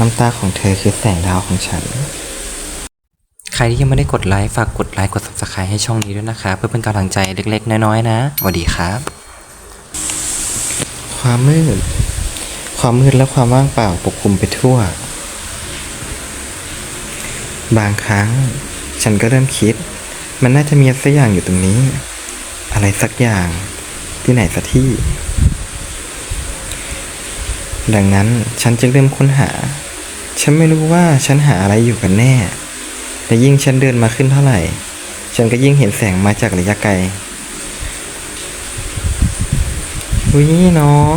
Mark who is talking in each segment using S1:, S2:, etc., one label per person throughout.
S1: น้ำตาของเธอคือแสงดาวของฉัน ใครที่ยังไม่ได้กดไลค์ฝากกดไลค์กด subscribe ให้ช่องนี้ด้วยนะคะ เพื่อเป็นกำลังใจเล็ก ๆ น้อยๆนะสวัสดีครับ ความมืด ความมืดและความว่างเปล่าปกคลุมไปทั่ว บางครั้ง ฉันก็เริ่มคิด มันน่าจะมีสักอย่างอยู่ตรงนี้ อะไรสักอย่างที่ไหนสักที่ดังนั้นฉันจึงเริ่มค้นหา ฉันไม่รู้ว่าฉันหาอะไรอยู่กันแน่ แต่ยิ่งฉันเดินมาขึ้นเท่าไหร่ ฉันก็ยิ่งเห็นแสงมาจากระยะไกลอุ้ยน้อง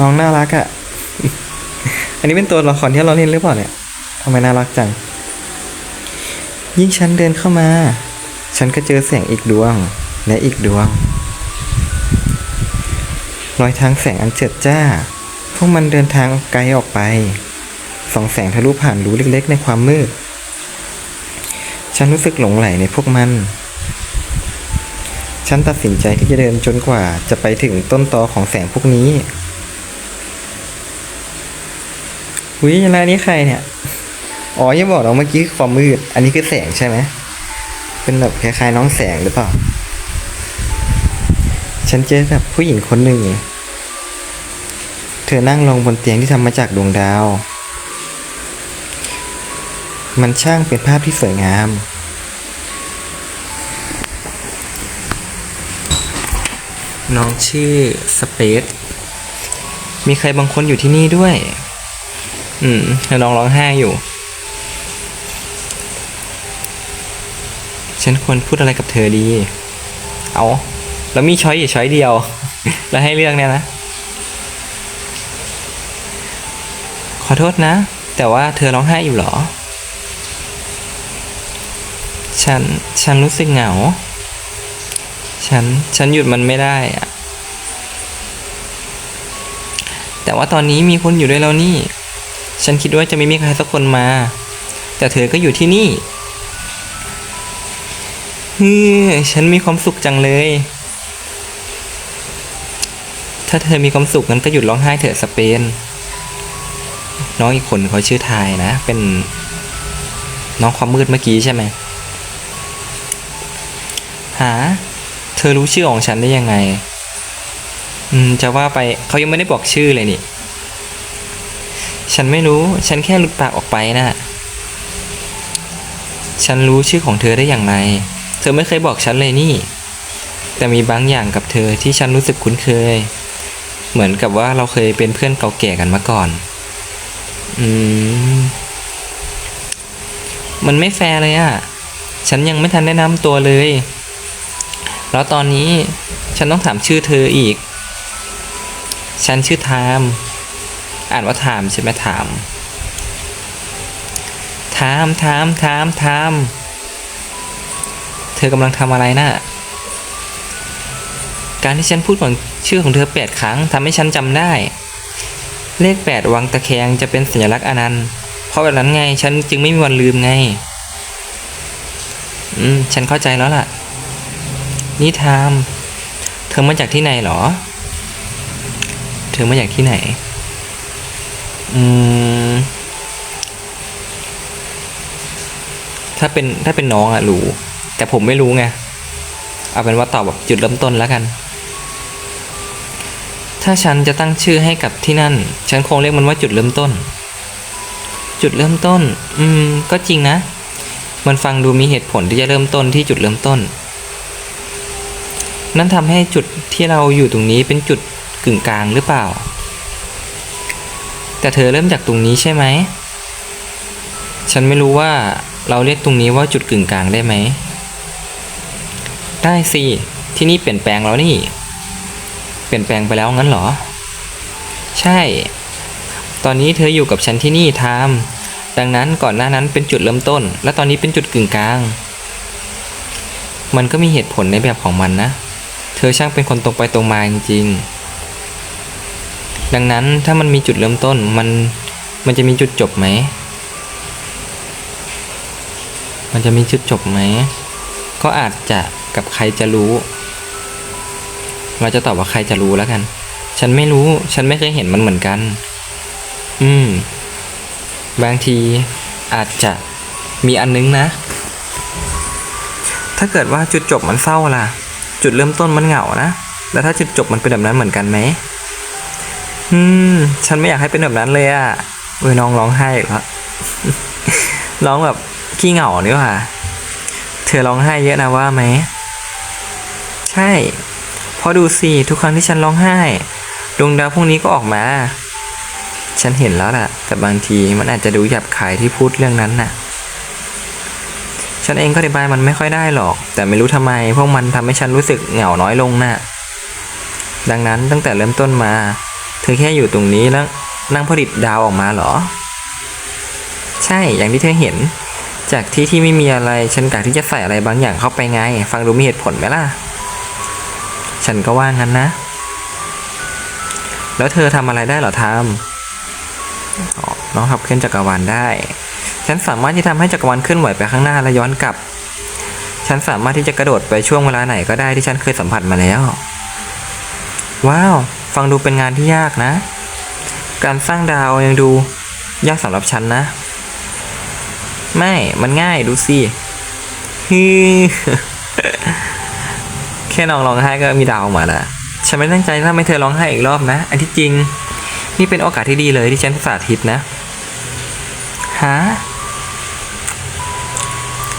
S1: น้องน่ารักอะ่ะ อันนี้เป็นตัวละครที่เราเล่นหรือเปล่าเนี่ยทำไมน่ารักจัง ยิ่งฉันเดินเข้ามา ฉันก็เจอแสงอีกดวงและอีกดวง รอยทางแสงอันเจิดจ้า พวกมันเดินทางไกลออกไป ส่องแสงทะลุผ่านรูเล็กๆ ในความมืด ฉันรู้สึกหลงไหลในพวกมัน ฉันตัดสินใจที่จะเดินจนกว่าจะไปถึงต้นตอของแสงพวกนี้วิแล้วอันนี้ใครเนี่ย อ๋ออย่าบอกเราเมื่อกี้ความมืด อันนี้คือแสงใช่ไหม เป็นแบบคล้ายๆน้องแสงหรือเปล่า ฉันเจอกับผู้หญิงคนหนึ่ง เธอนั่งลงบนเตียงที่ทำมาจากดวงดาว มันช่างเป็นภาพที่สวยงามน้องชื่อสเปซ มีใครบางคนอยู่ที่นี่ด้วย อืมแล้วน้องร้องไห้อยู่ ฉันควรพูดอะไรกับเธอดี เอา แล้วมีช้อยอยู่ช้อยเดียว แล้วให้เลือกเนี่ยนะ ขอโทษนะ แต่ว่าเธอร้องไห้อยู่เหรอ ฉัน ฉันรู้สึกเหงา ฉัน ฉันหยุดมันไม่ได้อะแต่ว่าตอนนี้มีคนอยู่ด้วยแล้วนี่ ฉันคิดว่าจะไม่มีใครสักคนมา แต่เธอก็อยู่ที่นี่เฮ้ยฉันมีความสุขจังเลย ถ้าเธอมีความสุขงั้นก็หยุดร้องไห้เถอะสเปน น้องอีกคนเขาชื่อทายนะ เป็นน้องความมืดเมื่อกี้ใช่ไหม หา เธอรู้ชื่อของฉันได้ยังไง อืม จะว่าไปเขายังไม่ได้บอกชื่อเลยนี่ ฉันไม่รู้ ฉันแค่หลุดปากออกไปนะ่ะ ฉันรู้ชื่อของเธอได้อย่างไร เธอไม่เคยบอกฉันเลยนี่ แต่มีบางอย่างกับเธอที่ฉันรู้สึกคุ้นเคย เหมือนกับว่าเราเคยเป็นเพื่อนเก่าแก่กันมาก่อน อืม มันไม่แฟร์เลยอะ่ะฉันยังไม่ทันแนะนำตัวเลย แล้วตอนนี้ฉันต้องถามชื่อเธออีก ฉันชื่อไทม์อ่านว่าไทม์ใช่ไหมไทม์ไทม์ไทม์ไทม์ไทม์เธอกำลังทำอะไรน่ะการที่ฉันพูดของชื่อของเธอแปดครั้งทำให้ฉันจำได้ เลขแปดวางตะแคงจะเป็นสัญลักษณ์อนันต์เพราะแบบนั้นไง ฉันจึงไม่มีวันลืมไง อืม ฉันเข้าใจแล้วล่ะ นี่ไทม์เธอมาจากที่ไหนเหรอ เธอมาจากที่ไหน อืม ถ้าเป็นถ้าเป็นน้องอะรู้ แต่ผมไม่รู้ไง เอาเป็นว่าตอบแบบจุดเริ่มต้นแล้วกัน ถ้าฉันจะตั้งชื่อให้กับที่นั่น ฉันคงเรียกมันว่าจุดเริ่มต้น จุดเริ่มต้น อืม ก็จริงนะ มันฟังดูมีเหตุผลที่จะเริ่มต้นที่จุดเริ่มต้น นั่นทำให้จุดที่เราอยู่ตรงนี้เป็นจุดกึ่งกลางหรือเปล่า แต่เธอเริ่มจากตรงนี้ใช่ไหม ฉันไม่รู้ว่าเราเรียกตรงนี้ว่าจุดกึ่งกลางได้ไหม ได้สิ ที่นี่เปลี่ยนแปลงแล้วนี่ เปลี่ยนแปลงไปแล้วงั้นเหรอ ใช่ ตอนนี้เธออยู่กับฉันที่นี่ไทม์ดังนั้นก่อนหน้านั้นเป็นจุดเริ่มต้น และตอนนี้เป็นจุดกึ่งกลาง มันก็มีเหตุผลในแบบของมันนะ เธอช่างเป็นคนตรงไปตรงมาจริงๆ ดังนั้นถ้ามันมีจุดเริ่มต้นมันมันจะมีจุดจบไหม มันจะมีจุดจบไหม ก็อาจจะกับใครจะรู้ เราจะตอบว่าใครจะรู้แล้วกัน ฉันไม่รู้ ฉันไม่เคยเห็นมันเหมือนกัน อืม บางทีอาจจะมีอันนึงนะ ถ้าเกิดว่าจุดจบมันเศร้าล่ะ จุดเริ่มต้นมันเหงานะ แล้วถ้าจุดจบมันเป็นแบบนั้นเหมือนกันไหมอืม ฉันไม่อยากให้เป็นแบบนั้นเลยอะเว้ยน้องร้องไห้อีกแล้วร้องแบบขี้เหงานี่ว่าเธอร้องไห้เยอะนะว่าไหม ใช่เพราะดูสิทุกครั้งที่ฉันร้องไห้ดวงดาวพวกนี้ก็ออกมา ฉันเห็นแล้วล่ะ แต่บางทีมันอาจจะดูหยาบคายที่พูดเรื่องนั้นน่ะ ฉันเองก็อธิบายมันไม่ค่อยได้หรอก แต่ไม่รู้ทำไม พวกมันทำให้ฉันรู้สึกเหงาน้อยลงน่ะ ดังนั้นตั้งแต่เริ่มต้นมา เธอแค่อยู่ตรงนี้แล้วนั่งผลิตดาวออกมาเหรอ ใช่อย่างที่เธอเห็น จากที่ที่ไม่มีอะไร ฉันกะที่จะใส่อะไรบางอย่างเข้าไปไง ฟังดูมีเหตุผลไหมล่ะ ฉันก็ว่างั้นนะ แล้วเธอทำอะไรได้หรอทามอ๋อน้องขับเคลื่อนจักรวาลได้ ฉันสามารถที่ทำให้จักรวาลเคลื่อนไหวไปข้างหน้าและย้อนกลับ ฉันสามารถที่จะกระโดดไปช่วงเวลาไหนก็ได้ที่ฉันเคยสัมผัสมาแล้ว ว้าว ฟังดูเป็นงานที่ยากนะ การสร้างดาวยังดูยากสำหรับฉันนะ ไม่ มันง่ายดูสิฮือแค่น้องร้องไห้ก็มีดาวออกมาแล้วฉันไม่ตั้งใจทำให้เธอร้องไห้อีกรอบนะ อันที่จริง นี่เป็นโอกาสที่ดีเลยที่ฉันสาธิตนะฮะ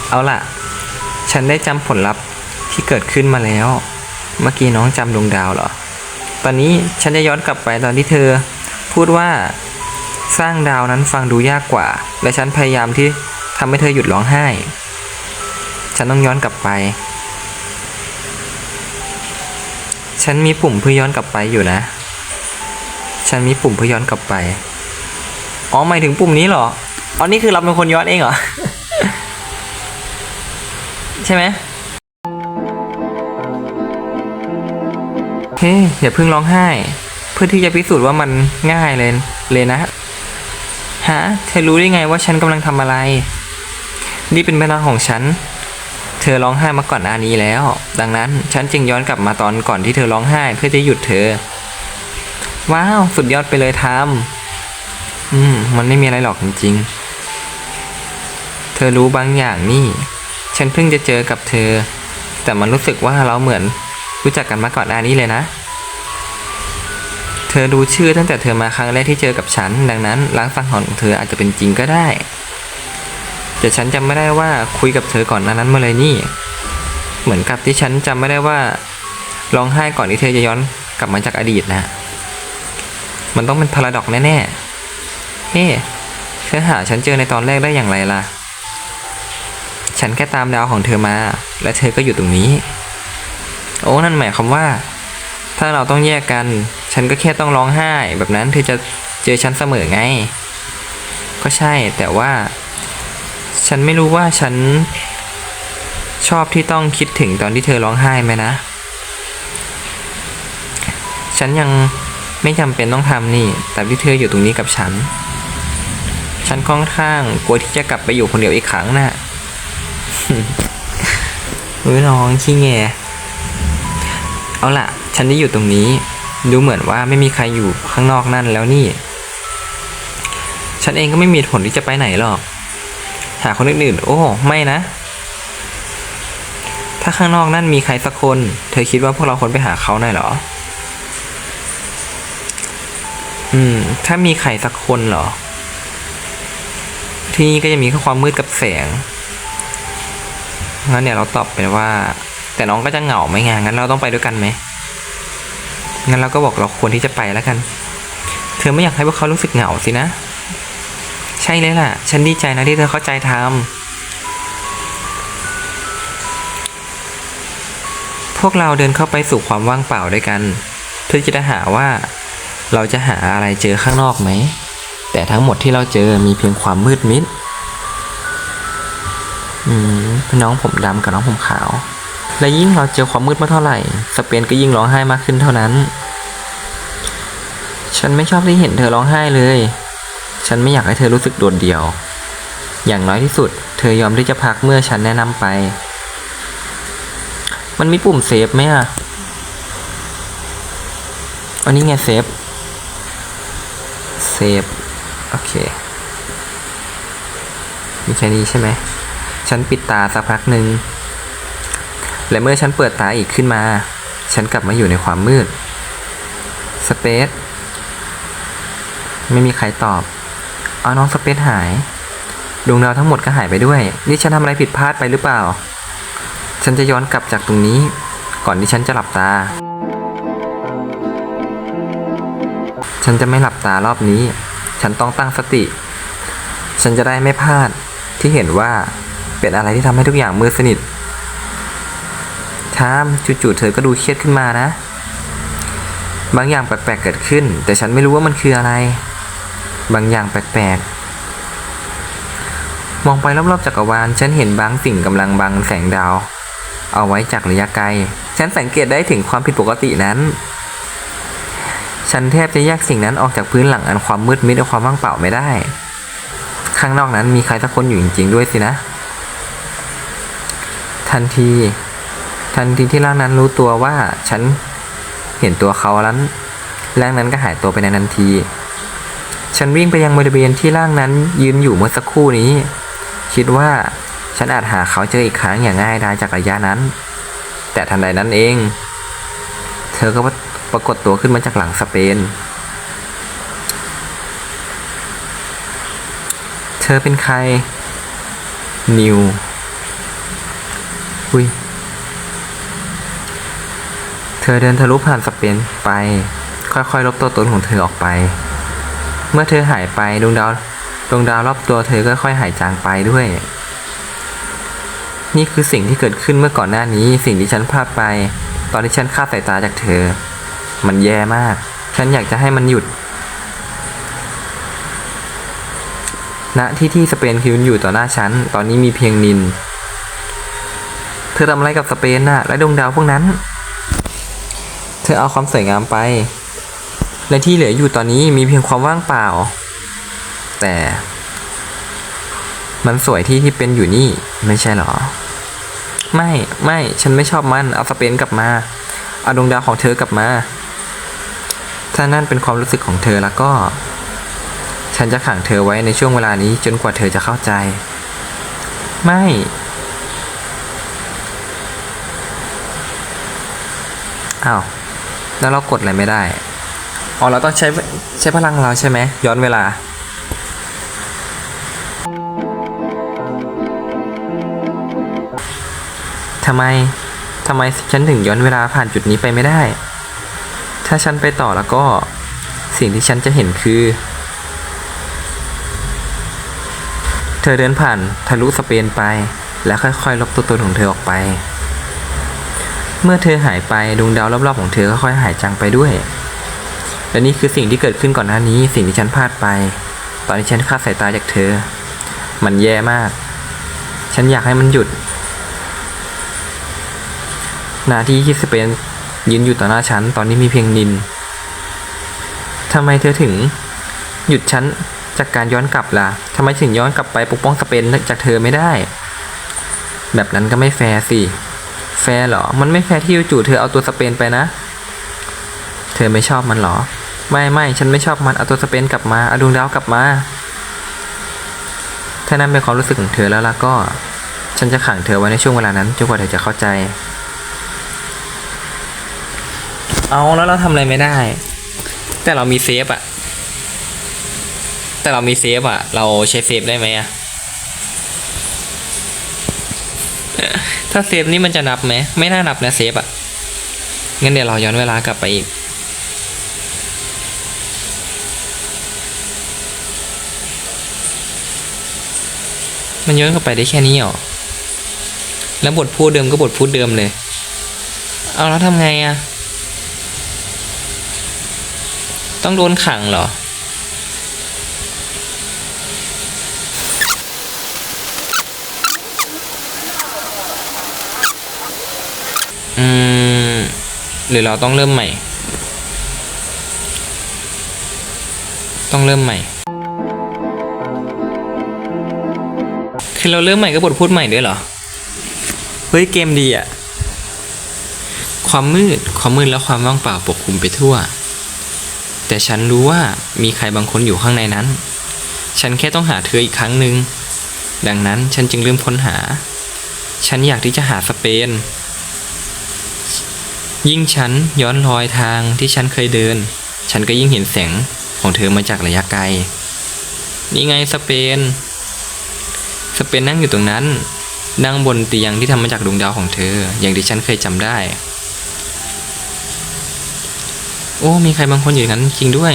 S1: เอาล่ะ ฉันได้จำผลลัพธ์ที่เกิดขึ้นมาแล้ว เมื่อกี้น้องจำดวงดาวเหรอ ตอนนี้ฉันจะย้อนกลับไปตอนที่เธอ พูดว่าสร้างดาวนั้นฟังดูยากกว่า และฉันพยายามที่ทำให้เธอหยุดร้องไห้ ฉันต้องย้อนกลับไป ฉันมีปุ่มเพื่อย้อนกลับไปอยู่นะ ฉันมีปุ่มเพื่อย้อนกลับไป อ๋อหมายถึงปุ่มนี้เหรอ อ๋อนี่คือเราเป็นคนย้อนเองเหรอ ใช่ไหมเฮ้ยอย่าเพิ่งร้องไห้ เพื่อที่จะพิสูจน์ว่ามันง่ายเลยเลยนะฮะเธอรู้ได้ไงว่าฉันกำลังทำอะไร นี่เป็นเวลาของฉัน เธอร้องไห้มาก่อนหน้านี้แล้ว ดังนั้นฉันจึงย้อนกลับมาตอนก่อนที่เธอร้องไห้เพื่อจะหยุดเธอ ว้าวสุดยอดไปเลยทามอืม มันไม่มีอะไรหรอกจริงๆ เธอรู้บางอย่างนี่ ฉันเพิ่งจะเจอกับเธอ แต่มันรู้สึกว่าเราเหมือนรู้จักกันมาก่อนหน้านี้เลยนะ เธอดูชื่อตั้งแต่เธอมาครั้งแรกที่เจอกับฉัน ดังนั้นล้างสังหรณ์ของเธออาจจะเป็นจริงก็ได้ แต่ฉันจำไม่ได้ว่าคุยกับเธอก่อนหน้านั้นเมื่อไรนี่ เหมือนกับที่ฉันจำไม่ได้ว่าร้องไห้ก่อนที่เธอจะย้อนกลับมาจากอดีตนะ มันต้องเป็นพาราดอกแน่ๆเฮ้เธอหาฉันเจอในตอนแรกได้อย่างไรล่ะ ฉันแค่ตามดาวของเธอมา และเธอก็อยู่ตรงนี้ โอ้นั่นหมายความว่า ถ้าเราต้องแยกกัน ฉันก็แค่ต้องร้องไห้ แบบนั้นเธอจะเจอฉันเสมอไง ก็ใช่แต่ว่า ฉันไม่รู้ว่าฉันชอบที่ต้องคิดถึงตอนที่เธอร้องไห้ไหมนะ ฉันยังไม่จำเป็นต้องทำนี่ แต่ที่เธออยู่ตรงนี้กับฉัน ฉันค่อนข้างกลัวที่จะกลับไปอยู่คนเดียวอีกครั้งน่ะ ฮ้ยน้องขี้แงเอาล่ะ ฉันได้อยู่ตรงนี้ ดูเหมือนว่าไม่มีใครอยู่ข้างนอกนั่นแล้วนี่ ฉันเองก็ไม่มีผลที่จะไปไหนหรอก หาคนอื่นๆ โอ้ไม่นะ ถ้าข้างนอกนั่นมีใครสักคน เธอคิดว่าพวกเราควรไปหาเขาหน่อยเหรอ อืม ถ้ามีใครสักคนเหรอ ที่นี่ก็จะมีแค่ความมืดกับแสง งั้นเนี่ยเราตอบไปว่า แต่น้องก็จะเหงาไหมงานงั้นเราต้องไปด้วยกันไหมงั้นเราก็บอกเราควรที่จะไปแล้วกัน เธอไม่อยากให้พวกเขารู้สึกเหงาสินะ ใช่เลยล่ะ ฉันดีใจนะที่เธอเข้าใจทำพวกเราเดินเข้าไปสู่ความว่างเปล่าด้วยกัน เพื่อจะหาว่า เราจะหาอะไรเจอข้างนอกไหม แต่ทั้งหมดที่เราเจอมีเพียงความมืดมิด อืมน้องผมดำกับน้องผมขาว และยิ่งเราเจอความมืดมากเท่าไหร่ สเปนก็ยิ่งร้องไห้มากขึ้นเท่านั้น ฉันไม่ชอบที่เห็นเธอร้องไห้เลย ฉันไม่อยากให้เธอรู้สึกโดดเดี่ยว อย่างน้อยที่สุด เธอยอมที่จะพักเมื่อฉันแนะนำไป มันมีปุ่มเซฟไหมอะอันนี้ไงเซฟ เซฟ โอเค มีแค่นี้ใช่ไหม ฉันปิดตาสักพักหนึ่ง และเมื่อฉันเปิดตาอีกขึ้นมา ฉันกลับมาอยู่ในความมืด สเปซ ไม่มีใครตอบ เอาน้องสเปซหาย ดวงดาวทั้งหมดก็หายไปด้วย นี่ฉันทำอะไรผิดพลาดไปหรือเปล่า ฉันจะย้อนกลับจากตรงนี้ ก่อนที่ฉันจะหลับตา ฉันจะไม่หลับตารอบนี้ ฉันต้องตั้งสติ ฉันจะได้ไม่พลาดที่เห็นว่า เป็นอะไรที่ทำให้ทุกอย่างมืดสนิทชามจู่ๆเธอก็ดูเครียดขึ้นมานะ บางอย่างแปลกๆเกิดขึ้น แต่ฉันไม่รู้ว่ามันคืออะไร บางอย่างแปลกๆ มองไปรอบๆจักรวาล ฉันเห็นบางสิ่งกำลังบังแสงดาว เอาไว้จากระยะไกล ฉันสังเกตได้ถึงความผิดปกตินั้น ฉันแทบจะแยกสิ่งนั้นออกจากพื้นหลังอันความมืดมิดและความว่างเปล่าไม่ได้ ข้างนอกนั้นมีใครสักคนอยู่จริงๆด้วยสินะ ทันที ทันทีที่ร่างนั้นรู้ตัวว่าฉันเห็นตัวเขาแล้วร่างนั้นก็หายตัวไปในทันที ฉันวิ่งไปยังบริเวณที่ร่างนั้นยืนอยู่เมื่อสักครู่นี้ คิดว่าฉันอาจหาเขาเจออีกครั้งอย่างง่ายดายจากระยะนั้น แต่ทันใดนั้นเอง เธอก็ปรากฏตัวขึ้นมาจากหลังสเปน เธอเป็นใคร นิว อุ้ย เธอเดินทะลุผ่านสเปนไป ค่อยๆ ลบตัวตนของเธอออกไป เมื่อเธอหายไปดวงดาวดวงดาวรอบตัวเธอก็ค่อยหายจางไปด้วย นี่คือสิ่งที่เกิดขึ้นเมื่อก่อนหน้านี้ สิ่งที่ฉันพลาดไป ตอนที่ฉันคาดสายตาจากเธอ มันแย่มาก ฉันอยากจะให้มันหยุดณที่ที่สเปนคืออยู่ต่อหน้าฉัน ตอนนี้มีเพียงนิน ธอทำอะไรกับสเปนน่ะ และดวงดาวพวกนั้น เธอเอาความสวยงามไป และที่เหลืออยู่ตอนนี้มีเพียงความว่างเปล่า แต่ มันสวยที่ที่เป็นอยู่นี่ไม่ใช่หรอ ไม่ไม่ฉันไม่ชอบมัน เอาสเปนกลับมา เอาดวงดาวของเธอกลับมา ถ้านั่นเป็นความรู้สึกของเธอแล้วก็ ฉันจะขังเธอไว้ในช่วงเวลานี้จนกว่าเธอจะเข้าใจ ไม่ อ้าวแล้วเรากดอะไรไม่ได้อ๋อเราต้องใช้ใช้พลังเราใช่ไหมย้อนเวลาทำไมทำไมฉันถึงย้อนเวลาผ่านจุดนี้ไปไม่ได้ ถ้าฉันไปต่อแล้วก็สิ่งที่ฉันจะเห็นคือ เธอเดินผ่านทะลุสเปนไป แล้วค่อยๆ ลบตัวตนของเธอออกไป เมื่อเธอหายไปดวงดาวรอบๆของเธอก็ค่อยหายจางไปด้วย และนี่คือสิ่งที่เกิดขึ้นก่อนหน้านี้ สิ่งที่ฉันพลาดไป ตอนที่ฉันคาดสายตาจากเธอ มันแย่มาก ฉันอยากให้มันหยุด นาที่ที่สเปนยืนอยู่ต่อหน้าฉัน ตอนนี้มีเพียงนินทำไมเธอถึง หยุดฉันจากการย้อนกลับล่ะทำไมถึงย้อนกลับไปปกป้องสเปนจากเธอไม่ได้ แบบนั้นก็ไม่แฟร์สิ แฟร์เหรอ มันไม่แฟร์ที่จู่ๆเธอเอาตัวสเปนไปนะ เธอไม่ชอบมันหรอ ไม่ไม่ฉันไม่ชอบมันเอาตัวสเปนกลับมาเอาดวงดาวกลับมา ถ้านั้นเป็นความรู้สึกของเธอแล้วล่ะก็ ฉันจะขังเธอไว้ในช่วงเวลานั้นจนกว่าเธอจะเข้าใจ เอาแล้วเราทำอะไรไม่ได้ แต่เรามีเซฟอะแต่เรามีเซฟอะเราใช้เซฟได้ไหมอะ ถ้าเซฟนี่มันจะนับไหม ไม่น่านับนะเซฟอะงั้นเดี๋ยวเราย้อนเวลากลับไปอีก มันย้อนกลับไปได้แค่นี้เหรอ แล้วบทพูดเดิมก็บทพูดเดิมเลย เอาแล้วทำไงอะ ต้องโดนขังเหรอ อืมหรือเราต้องเริ่มใหม่ ต้องเริ่มใหม่ คือเราเริ่มใหม่ก็บทพูดใหม่ด้วยเหรอ เฮ้ยเกมดีอะความมืด ความมืดและความว่างเปล่าปกคลุมไปทั่ว แต่ฉันรู้ว่ามีใครบางคนอยู่ข้างในนั้น ฉันแค่ต้องหาเธออีกครั้งหนึ่ง ดังนั้นฉันจึงเริ่มค้นหา ฉันอยากที่จะหาสเปน ยิ่งฉันย้อนรอยทางที่ฉันเคยเดิน ฉันก็ยิ่งเห็นแสงของเธอมาจากระยะไกล นี่ไงสเปน สเปนนั่งอยู่ตรงนั้น นั่งบนเตียงที่ทำมาจากดวงดาวของเธอ อย่างที่ฉันเคยจำได้ โอ้ มีใครบางคนอยู่อย่างนั้นจริงด้วย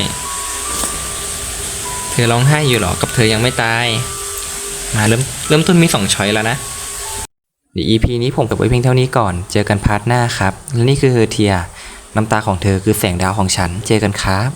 S1: เธอร้องไห้อยู่หรอ กับเธอยังไม่ตาย มาเริ่มเริ่มต้นมีสองช้อยแล้วนะ เดี๋ยว EP นี้ผมกับไว้เพียงเท่านี้ก่อน เจอกันพาร์ทหน้าครับ และนี่คือเฮอร์เทีย น้ำตาของเธอคือแสงดาวของฉัน เจอกันครับ